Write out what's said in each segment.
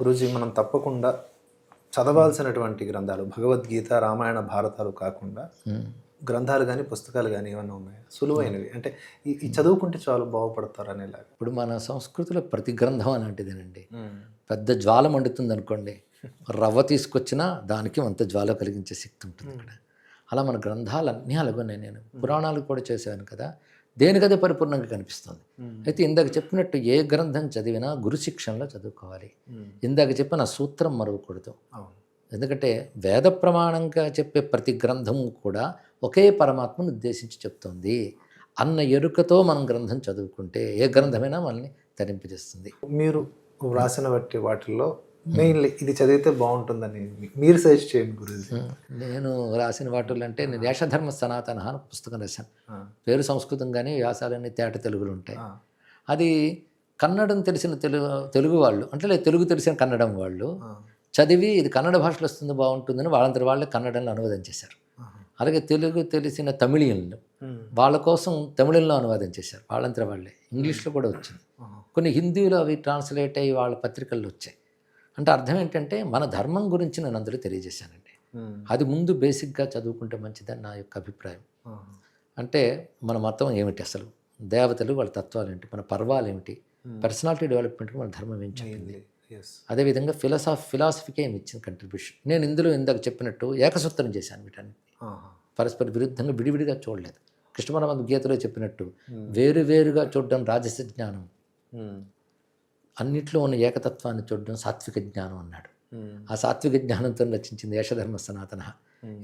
గురూజీ మనం తప్పకుండా చదవాల్సినటువంటి గ్రంథాలు భగవద్గీత రామాయణ భారతాలు కాకుండా గ్రంథాలు కానీ పుస్తకాలు కానీ ఏమైనా ఉన్నాయా? సులువైనవి. అంటే ఈ చదువుకుంటే చాలు బాగుపడతారు అనేలాగా. ఇప్పుడు మన సంస్కృతిలో ప్రతి గ్రంథం అలాంటిదేనండి. పెద్ద జ్వాల మండుతుంది అనుకోండి. రవ్వ తీసుకొచ్చినా దానికి అంత జ్వాల కలిగించే శక్తి ఉంటుంది ఇక్కడ అలా మన గ్రంథాలు అన్నీ అలాగున్నాయి. నేను పురాణాలు కూడా చేశాను కదా. దేనికదే పరిపూర్ణంగా కనిపిస్తుంది? అయితే ఇందాక చెప్పినట్టు ఏ గ్రంథం చదివినా గురు శిక్షణలో చదువుకోవాలి. ఇందాక చెప్పిన సూత్రం మరవకూడదు. ఎందుకంటే వేద ప్రమాణంగా చెప్పే ప్రతి గ్రంథము కూడా ఒకే పరమాత్మను ఉద్దేశించి చెప్తుంది. అన్న ఎరుకతో మనం గ్రంథం చదువుకుంటే ఏ గ్రంథమైనా మనల్ని తరింపజేస్తుంది. మీరు వ్రాసిన బట్టి వాటిల్లో మెయిన్లీ ఇది చదివితే బాగుంటుందని మీరు సజెస్ట్ చేయండి గురూజీ. నేను రాసిన వాటిల్లో అంటే నేను దేశధర్మ సనాతన అని పుస్తకం రాశాను. పేరు సంస్కృతం కానీ వ్యాసాలన్నీ తేట తెలుగులు ఉంటాయి. అది కన్నడం తెలిసిన తెలుగు తెలుగు వాళ్ళు అంటే తెలుగు తెలిసిన కన్నడం వాళ్ళు చదివి ఇది కన్నడ భాషలో వస్తుంది బాగుంటుందని వాళ్ళందరి వాళ్ళే కన్నడంలో అనువాదం చేశారు. అలాగే తెలుగు తెలిసిన తమిళియన్లు ఉమ్, వాళ్ళ కోసం తమిళంలో అనువాదం చేశారు. వాళ్ళంతా వాళ్ళే. ఇంగ్లీష్లో కూడా వచ్చింది. కొన్ని హిందీలో అవి ట్రాన్స్లేట్ అయ్యి వాళ్ళ పత్రికల్లో వచ్చాయి. అంటే అర్థం ఏంటంటే మన ధర్మం గురించి నేను అందులో తెలియజేశానండి. అది ముందు బేసిక్గా చదువుకుంటే మంచిదని నా యొక్క అభిప్రాయం. అంటే మన మతం ఏమిటి అసలు? దేవతలు వాళ్ళ తత్వాలు ఏంటి మన పర్వాలు ఏమిటి పర్సనాలిటీ డెవలప్మెంట్కి మన ధర్మం ఏం చెప్పింది. అదేవిధంగా ఫిలాసాఫ్ ఫిలాసఫీకి ఏమి ఇచ్చింది కంట్రిబ్యూషన్ నేను ఇందులో ఇందాక చెప్పినట్టు ఏకసూత్రం చేశాను వీటన్ని. ఆహా. పరస్పర విరుద్ధంగా విడివిడిగా చూడలేదు. కృష్ణపరమాత్మ గీతలో చెప్పినట్టు. వేరు వేరుగా చూడడం రాజస జ్ఞానం అన్నిట్లో ఉన్న ఏకతత్వాన్ని చూడడం సాత్విక జ్ఞానం అన్నాడు. ఆ సాత్విక జ్ఞానంతో రచించింది యశధర్మ సనాతన.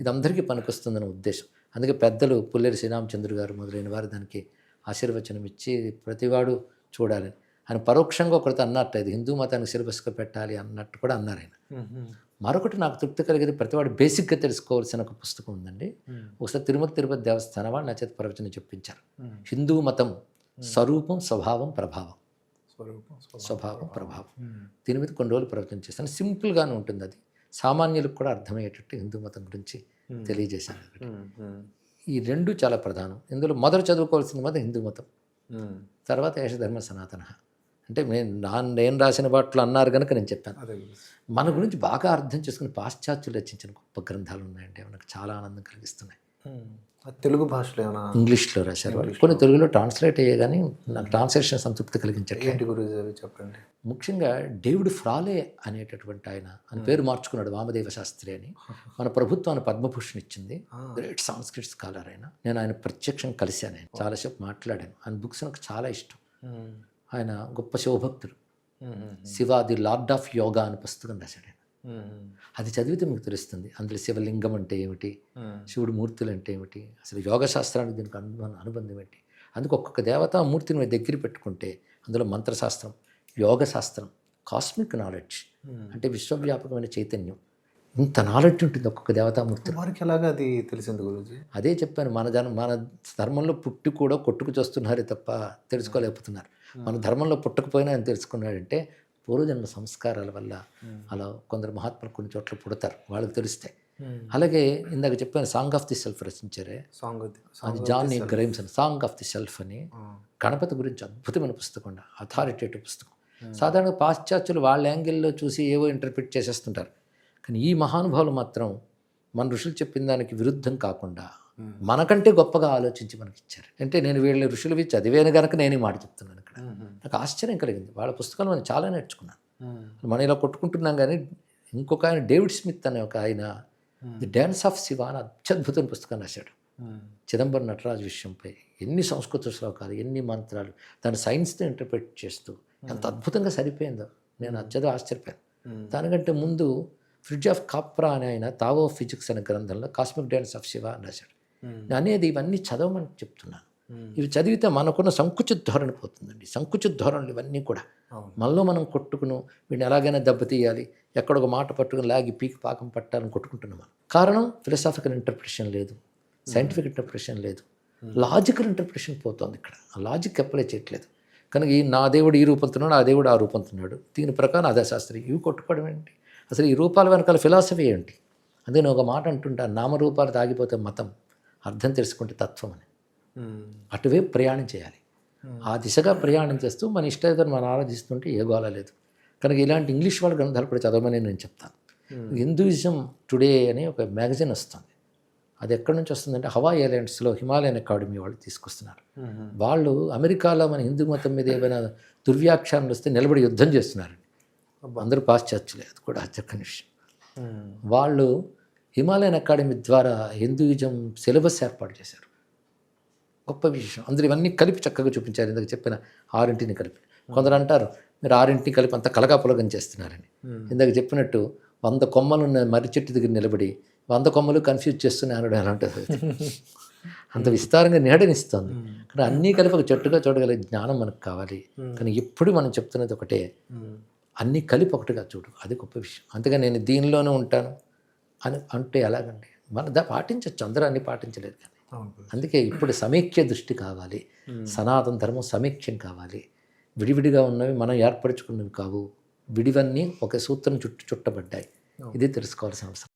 ఇది అందరికీ పనికొస్తుందన్న ఉద్దేశం. అందుకే పెద్దలు పుల్లేరు శ్రీరామచంద్ర గారు మొదలైన వారు దానికి ఆశీర్వచనం ఇచ్చి ప్రతివాడు చూడాలని. ఆయన పరోక్షంగా ఒకరితో అన్నట్టు ఇది హిందూ మతానికి సిలబస్గా పెట్టాలి అన్నట్టు కూడా అన్నారు ఆయన. మరొకటి నాకు తృప్తి కలిగేది ప్రతివాడు బేసిక్గా తెలుసుకోవాల్సిన ఒక పుస్తకం ఉందండి. ఒకసారి తిరుమల తిరుపతి దేవస్థానం వాళ్ళు నా చేత ప్రవచనం చెప్పించారు. హిందూ మతం స్వరూపం స్వభావం ప్రభావం. స్వభావం. ప్రభావం. దీని మీద కొన్ని రోజులు ప్రవచనం చేస్తాను. సింపుల్గానే ఉంటుంది అది సామాన్యులకు కూడా అర్థమయ్యేటట్టు హిందూ మతం గురించి. తెలియజేశాను ఈ రెండు చాలా ప్రధానం. ఇందులో మొదట చదువుకోవాల్సింది మాత్రం హిందూ మతం. తర్వాత యశధర్మ సనాతన. అంటే నేను నా నేను రాసిన వాటిలో అన్నారు కనుక నేను చెప్పాను. మన గురించి బాగా అర్థం చేసుకుని పాశ్చాత్యులు రచించిన గొప్ప గ్రంథాలు ఉన్నాయండి. అవి నాకు చాలా ఆనందం కలిగిస్తున్నాయి. తెలుగు భాషలో ఏమైనా ఇంగ్లీష్లో రాశారు వాళ్ళు. కొన్ని తెలుగులో ట్రాన్స్లేట్ అయ్యే కానీ నాకు ట్రాన్స్లేషన్ సంతృప్తి కలిగించట్లేదు. అవి చెప్పండి? ముఖ్యంగా డేవిడ్ ఫ్రాలే అనేటటువంటి ఆయన అని పేరు మార్చుకున్నాడు వామదేవ శాస్త్రి అని. మన ప్రభుత్వాన్ని పద్మభూషణ్ ఇచ్చింది. గ్రేట్ సాంస్క్రిట్ స్కాలర్ ఆయన. నేను ఆయన ప్రత్యక్షంగా కలిశాను. ఆయన చాలాసేపు మాట్లాడాను. ఆయన బుక్స్ నాకు చాలా ఇష్టం. ఆయన గొప్ప శివభక్తుడు. Shiva the lord of yoga అని పుస్తకం రాశాడు అది చదివితే మీకు తెలుస్తుంది. అందులో శివలింగం అంటే ఏమిటి? శివుడు మూర్తులు అంటే ఏమిటి? అసలు యోగ శాస్త్రానికి దీనికి అనుబంధం అనుబంధం ఏంటి? అందుకు ఒక్కొక్క దేవతా మూర్తిని మీరు దగ్గర పెట్టుకుంటే అందులో మంత్రశాస్త్రం యోగ శాస్త్రం కాస్మిక్ నాలెడ్జ్. అంటే విశ్వవ్యాపకమైన చైతన్యం. ఇంత నాలెడ్జ్ ఉంటుంది ఒక్కొక్క దేవతామూర్తి వారికి ఎలాగా అది తెలిసింది గురూజీ? అదే చెప్పాను మన జన మన ధర్మంలో పుట్టి కూడా కొట్టుకు చేస్తున్నారే తప్ప తెలుసుకోలేకపోతున్నారు. మన ధర్మంలో పుట్టకపోయినా ఆయన తెలుసుకున్నాడంటే పూర్వజన్మ సంస్కారాల వల్ల అలా కొందరు మహాత్ములు కొన్ని చోట్ల పుడతారు వాళ్ళకి తెలుస్తాయి. అలాగే ఇందాక చెప్పాను సాంగ్ ఆఫ్ ది సెల్ఫ్ రచించారే. సాంగ్ అది జాన్ ఏ గ్రైమ్స్ అని సాంగ్ ఆఫ్ ది సెల్ఫ్ అని గణపతి గురించి అద్భుతమైన పుస్తకం అథారిటేటివ్ పుస్తకం. సాధారణ పాశ్చాత్యులు వాళ్ళ యాంగిల్లో చూసి ఏవో ఇంటర్ప్రిట్ చేసేస్తుంటారు. కానీ ఈ మహానుభావులు మాత్రం మన ఋషులు చెప్పిన దానికి విరుద్ధం కాకుండా మనకంటే గొప్పగా ఆలోచించి మనకి ఇచ్చారు అంటే నేను వీళ్ళ ఋషులవి చదివాను కనుక నేను ఈ మాట చెప్తున్నాను. నాకు ఆశ్చర్యం కలిగింది. వాళ్ళ పుస్తకాలు నేను చాలా నేర్చుకున్నాను మనం ఇలా కొట్టుకుంటున్నాం కానీ ఇంకొక ఆయన డేవిడ్ స్మిత్ అనే ఒక ఆయన ది డ్యాన్స్ ఆఫ్ శివ అని అత్యద్భుతమైన పుస్తకం రాశాడు. చిదంబరం నటరాజు విషయంపై ఎన్ని సంస్కృత శ్లోకాలు ఎన్ని మంత్రాలు దాని సైన్స్తో ఇంటర్ప్రిట్ చేస్తూ ఎంత అద్భుతంగా సరిపోయిందో నేను అత్యదో ఆశ్చర్యపోయాను. దానికంటే ముందు ఫ్రిడ్జ్ ఆఫ్ కాప్రా అనే ఆయన తావో ఫిజిక్స్ అనే గ్రంథంలో కాస్మిక్ డ్యాన్స్ ఆఫ్ శివ అని రాశాడు. అనేది ఇవన్నీ చదవమని చెప్తున్నాను. ఇవి చదివితే మనకున్న సంకుచిత ధోరణి పోతుందండి. సంకుచిత ధోరణులు ఇవన్నీ కూడా. మనలో మనం కొట్టుకును వీడిని ఎలాగైనా దెబ్బతీయాలి ఎక్కడ ఒక మాట పట్టుకుని లాగి పీకి పాకం పట్టాలని కొట్టుకుంటున్నాం మనం. కారణం ఫిలసాఫికల్ ఇంటర్ప్రిటేషన్ లేదు. సైంటిఫిక్ ఇంటర్ప్రిటేషన్ లేదు. లాజికల్ ఇంటర్ప్రిటేషన్ పోతుంది ఇక్కడ. ఆ లాజిక్ అప్లై చేయట్లేదు. కనుక ఈ నా దేవుడు ఈ రూపంతున్నాడు ఆ దేవుడు ఆ రూపంతున్నాడు. దీని ప్రకారం అదే శాస్త్రం. ఇవి కొట్టుకోవడం ఏంటి? అసలు ఈ రూపాల వెనకాల ఫిలాసఫీ ఏంటి? అదే నేను ఒక మాట అంటుంటా నామరూపాలు తాగిపోతే మతం. అర్థం తెలుసుకుంటే తత్వం అని. అటువైపు ప్రయాణం చేయాలి. ఆ దిశగా ప్రయాణం చేస్తూ మన ఇష్టదేవతను మనం ఆరాధిస్తుంటే ఏ గోల లేదు. కనుక ఇలాంటి ఇంగ్లీష్ వాళ్ళ గ్రంథాలు కూడా చదవమని నేను చెప్తాను. హిందూయిజం టుడే అని ఒక మ్యాగజైన్ వస్తుంది. అది ఎక్కడి నుంచి వస్తుందంటే హవాయి ఐలాండ్స్లో హిమాలయన్ అకాడమీ వాళ్ళు తీసుకొస్తున్నారు. వాళ్ళు అమెరికాలో మన హిందూ మతం మీద ఏమైనా దుర్వ్యాఖ్యానాలు వస్తే నిలబడి యుద్ధం చేస్తున్నారండి అందరూ పాశ్చాత్యులే అది కూడా చక్కని విషయం వాళ్ళు హిమాలయన్ అకాడమీ ద్వారా హిందూయిజం సిలబస్ ఏర్పాటు చేశారు. గొప్ప విషయం అందరూ ఇవన్నీ కలిపి చక్కగా చూపించారు. ఇందాక చెప్పిన ఆరింటిని కలిపి. కొందరు అంటారు మీరు ఆరింటిని కలిపి అంత కలగాపులగం చేస్తున్నారని. ఇందాక చెప్పినట్టు వంద కొమ్మలు మర్రి చెట్టు దగ్గర నిలబడి వంద కొమ్మలు కన్ఫ్యూజ్ చేస్తున్నాయి అనడం ఎలా ఉంటుంది? అంత విస్తారంగా నీడనిస్తుంది. కానీ అన్నీ కలిపి ఒక చెట్టుగా చూడగలిగే జ్ఞానం మనకు కావాలి. కానీ ఎప్పుడు మనం చెప్తున్నది ఒకటే అన్నీ కలిపి ఒకటిగా చూడు. అది గొప్ప విషయం. అంతగా నేను దీనిలోనే ఉంటాను అని అంటే ఎలాగండి? మన దా పాటించవచ్చు అందరూ అన్ని పాటించలేదు కానీ. అందుకే ఇప్పుడు సమైక్య దృష్టి కావాలి. సనాతన ధర్మం సమైక్యం కావాలి. విడివిడిగా ఉన్నవి మనం ఏర్పరచుకున్నవి కావు. విడివన్నీ ఒక సూత్రం చుట్టు చుట్టబడ్డాయి. ఇది తెలుసుకోవాల్సిన అవసరం.